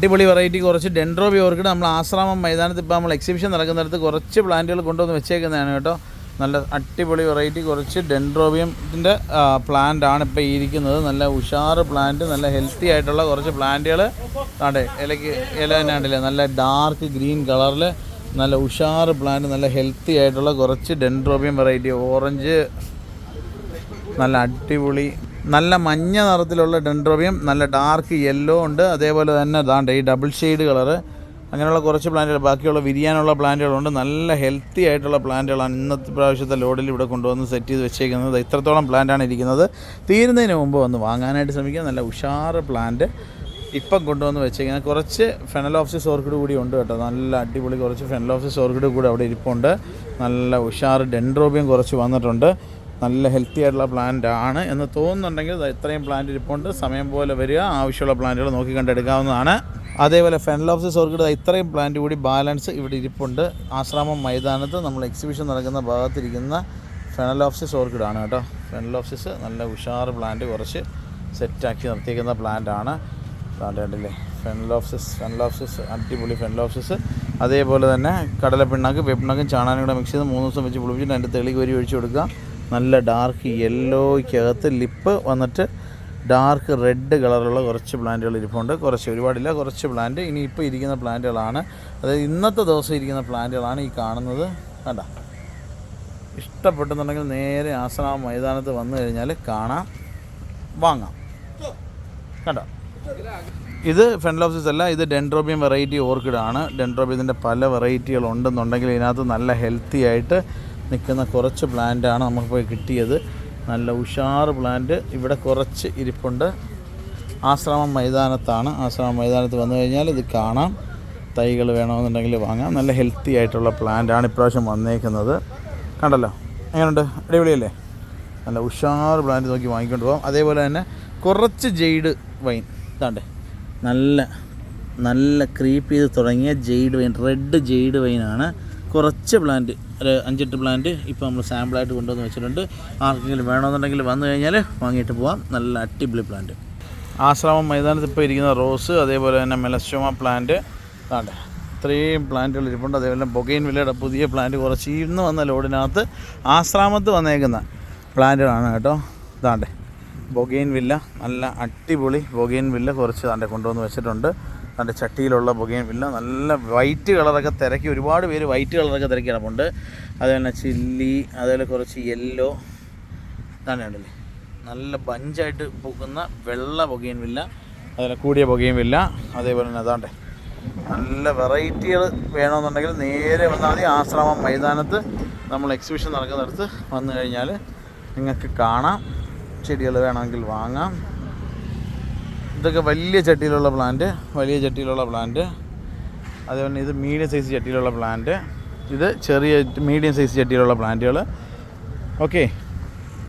അടിപൊളി വെറൈറ്റി കുറച്ച് ഡെൻഡ്രോബി ഓർക്കിഡ് നമ്മൾ ആശ്രാമം മൈതാനത്ത് ഇപ്പോൾ നമ്മൾ എക്സിബിഷൻ നടക്കുന്നിടത്ത് കുറച്ച് പ്ലാന്റുകൾ കൊണ്ടുവന്ന് വെച്ചേക്കുന്നതാണ് കേട്ടോ. നല്ല അടിപൊളി വെറൈറ്റി കുറച്ച് ഡെൻഡ്രോബിയത്തിന്റെ പ്ലാന്റ് ആണ് ഇപ്പോൾ ഇരിക്കുന്നത്. നല്ല ഉഷാറ് പ്ലാന്റ് നല്ല ഹെൽത്തി ആയിട്ടുള്ള കുറച്ച് പ്ലാന്റുകൾ ആണ്ടെ ഇലയ്ക്ക് ഇല തന്നെ ഉണ്ടല്ലേ നല്ല ഡാർക്ക് ഗ്രീൻ കളറിൽ നല്ല ഉഷാറ് പ്ലാന്റ് നല്ല ഹെൽത്തി ആയിട്ടുള്ള കുറച്ച് ഡെൻഡ്രോബിയം വെറൈറ്റി ഓറഞ്ച് നല്ല അടിപൊളി നല്ല മഞ്ഞ നിറത്തിലുള്ള ഡെൻഡ്രോബിയം നല്ല ഡാർക്ക് യെല്ലോ ഉണ്ട്. അതേപോലെ തന്നെ ദാണ്ട് ഈ ഡബിൾ ഷെയ്ഡ് കളറ്. അങ്ങനെയുള്ള കുറച്ച് പ്ലാന്റുകൾ ബാക്കിയുള്ള വിരിയാനുള്ള പ്ലാന്റുകളുണ്ട്. നല്ല ഹെൽത്തി ആയിട്ടുള്ള പ്ലാന്റുകളാണ് ഇന്നത്തെ പ്രാവശ്യത്തെ ലോഡിൽ ഇവിടെ കൊണ്ടുവന്ന് സെറ്റ് ചെയ്ത് വെച്ചേക്കുന്നത്. ഇത്രത്തോളം പ്ലാന്റാണ് ഇരിക്കുന്നത്. തീരുന്നതിന് മുമ്പ് വന്ന് വാങ്ങാനായിട്ട് ശ്രമിക്കുക. നല്ല ഉഷാറ് പ്ലാന്റ് ഇപ്പം കൊണ്ടുവന്ന് വെച്ചേക്കുന്നത്. കുറച്ച് ഫെനലോഫ്സിസ് ഓർക്കിഡ് കൂടി ഉണ്ട് കേട്ടോ. നല്ല അടിപൊളി കുറച്ച് ഫെനലോഫ്സിസ് ഓർക്കിഡ് കൂടി അവിടെ ഇരിപ്പുണ്ട്. നല്ല ഉഷാറ് ഡെൻഡ്രോബിയം കുറച്ച് വന്നിട്ടുണ്ട്. നല്ല ഹെൽത്തി ആയിട്ടുള്ള പ്ലാന്റ് ആണ് എന്ന് തോന്നുന്നുണ്ടെങ്കിൽ ഇത്രയും പ്ലാന്റ് ഇരിപ്പുണ്ട്. സമയം പോലെ വരിക. ആവശ്യമുള്ള പ്ലാന്റുകൾ നോക്കി കണ്ടെടുക്കാവുന്നതാണ്. അതേപോലെ ഫെനലോഫ്സിസ് ഓർക്കിഡ് ഇത്രയും പ്ലാന്റ് കൂടി ബാലൻസ് ഇവിടെ ഇരിപ്പുണ്ട്. ആശ്രാമം മൈതാനത്ത് നമ്മൾ എക്സിബിഷൻ നടക്കുന്ന ഭാഗത്തിരിക്കുന്ന ഓർക്കിഡ് ആണ് കേട്ടോ. ഫെനലോഫ്സിസ് നല്ല ഉഷാർ പ്ലാന്റ് കുറച്ച് സെറ്റാക്കി നിർത്തിയിരിക്കുന്ന ആണ്. പ്ലാന്റ് കണ്ടില്ലേ? ഫെനലോഫ്സിസ് ഫെനലോഫ്സിസ് അടിപൊളി ഫെനലോഫ്സിസ് അതേപോലെ തന്നെ കടലപ്പിണ്ണാക്ക് വെപ്പിണ്ണാക്കും ചാണാനും കൂടെ മിക്സ് ചെയ്ത് മൂന്ന് ദിവസം വെച്ച് പുളിപ്പിച്ചിട്ട് അതിന്റെ തെളി കോരി ഒഴിച്ചു കൊടുക്കുക. നല്ല ഡാർക്ക് യെല്ലോയ്ക്കകത്ത് ലിപ്പ് വന്നിട്ട് ഡാർക്ക് റെഡ് കളറുള്ള കുറച്ച് പ്ലാന്റുകൾ ഇരിപ്പുണ്ട്. കുറച്ച് ഒരുപാടില്ല കുറച്ച് പ്ലാന്റ് ഇനി ഇപ്പോൾ ഇരിക്കുന്ന പ്ലാന്റുകളാണ് അതായത് ഇന്നത്തെ ദിവസം ഇരിക്കുന്ന പ്ലാന്റുകളാണ് ഈ കാണുന്നത്. കണ്ട? ഇഷ്ടപ്പെട്ടെന്നുണ്ടെങ്കിൽ നേരെ ആസന മൈതാനത്ത് വന്നു കഴിഞ്ഞാൽ കാണാം. വാങ്ങാം. കണ്ടോ? ഇത് ഫെൻലോപ്സിസ് അല്ല ഇത് ഡെൻഡ്രോബിയം വെറൈറ്റി ഓർക്കിഡാണ് ഡെൻഡ്രോബിയത്തിന്റെ പല വെറൈറ്റികൾ ഉണ്ടെന്നുണ്ടെങ്കിൽ ഇതിനകത്ത് നല്ല ഹെൽത്തി ആയിട്ട് നിൽക്കുന്ന കുറച്ച് പ്ലാന്റാണ് നമുക്കിപ്പോൾ കിട്ടിയത്. നല്ല ഉഷാറ് പ്ലാന്റ് ഇവിടെ കുറച്ച് ഇരിപ്പുണ്ട്. ആശ്രമം മൈതാനത്താണ്. ആശ്രമം മൈതാനത്ത് വന്നു കഴിഞ്ഞാൽ ഇത് കാണാം. തൈകൾ വേണമെന്നുണ്ടെങ്കിൽ വാങ്ങാം. നല്ല ഹെൽത്തി ആയിട്ടുള്ള പ്ലാന്റാണ് ഇപ്രാവശ്യം വന്നേക്കുന്നത്. കണ്ടല്ലോ? എങ്ങനെയുണ്ട് അടിപൊളിയല്ലേ? നല്ല ഉഷാർ പ്ലാന്റ് നോക്കി വാങ്ങിക്കൊണ്ട് പോകാം അതേപോലെ തന്നെ കുറച്ച് ജെയ്ഡ് വൈൻ. ഇതാണ്ടേ. നല്ല നല്ല ക്രീപ്പ് ചെയ്ത് തുടങ്ങിയ ജെയ്ഡ് വൈൻ. റെഡ് ജെയ്ഡ് വൈനാണ്. കുറച്ച് പ്ലാന്റ് ഒരു അഞ്ചെട്ട് പ്ലാന്റ് ഇപ്പോൾ നമ്മൾ സാമ്പിളായിട്ട് കൊണ്ടുവന്ന് വെച്ചിട്ടുണ്ട്. ആർക്കെങ്കിലും വേണമെന്നുണ്ടെങ്കിൽ വന്നു കഴിഞ്ഞാൽ വാങ്ങിയിട്ട് പോവാം. നല്ല അടിപൊളി പ്ലാന്റ് ആശ്രമം മൈതാനത്ത് ഇപ്പോൾ ഇരിക്കുന്ന റോസ് അതേപോലെ തന്നെ മെലസ്റ്റോമ പ്ലാന്റ് ഇതാണ്ട് ഇത്രയും പ്ലാന്റുകൾ ഇരിപ്പുണ്ട്. അതേപോലെ ബൊഗൈൻ വില്ലയുടെ പുതിയ പ്ലാന്റ് കുറച്ച് ഇന്ന് വന്ന ലോഡിനകത്ത് ആശ്രാമത്ത് വന്നേക്കുന്ന പ്ലാന്റുകളാണ് കേട്ടോ. ഇതാണ്ടേ ബൊഗൈൻ വില്ല. നല്ല അടിപൊളി ബൊഗൈൻ വില്ല കുറച്ച് താണ്ടെ കൊണ്ടുവന്ന് വെച്ചിട്ടുണ്ട്. തന്റെ ചട്ടിയിലുള്ള പുകയും ഇല്ല നല്ല വൈറ്റ് കളറൊക്കെ തിരക്കി ഒരുപാട് പേര് വൈറ്റ് കളറൊക്കെ തിരക്കി കിടപ്പുണ്ട്. അതുപോലെ ചില്ലി അതുപോലെ കുറച്ച് യെല്ലോ കണ്ടില്ലേ? നല്ല ബഞ്ചായിട്ട് പൂക്കുന്ന വെള്ള പുകയും വില്ല അതുപോലെ കൂടിയ പുകയും വില്ല അതേപോലെ തന്നെ അതാണ്ടേ. നല്ല വെറൈറ്റികൾ വേണമെന്നുണ്ടെങ്കിൽ നേരെ വന്നാൽ മതി. ആശ്രമം മൈതാനത്ത് നമ്മൾ എക്സിബിഷൻ നടക്കുന്നിടത്ത് വന്നു കഴിഞ്ഞാൽ നിങ്ങൾക്ക് കാണാം. ചെടികൾ വേണമെങ്കിൽ വാങ്ങാം. ഇതൊക്കെ വലിയ ചട്ടിയിലുള്ള പ്ലാന്റ് വലിയ ചട്ടിയിലുള്ള പ്ലാന്റ് അതേപോലെ ഇത് മീഡിയം സൈസ് ചട്ടിയിലുള്ള പ്ലാന്റ് ഇത് ചെറിയ മീഡിയം സൈസ് ചട്ടിയിലുള്ള പ്ലാന്റുകൾ ഓക്കെ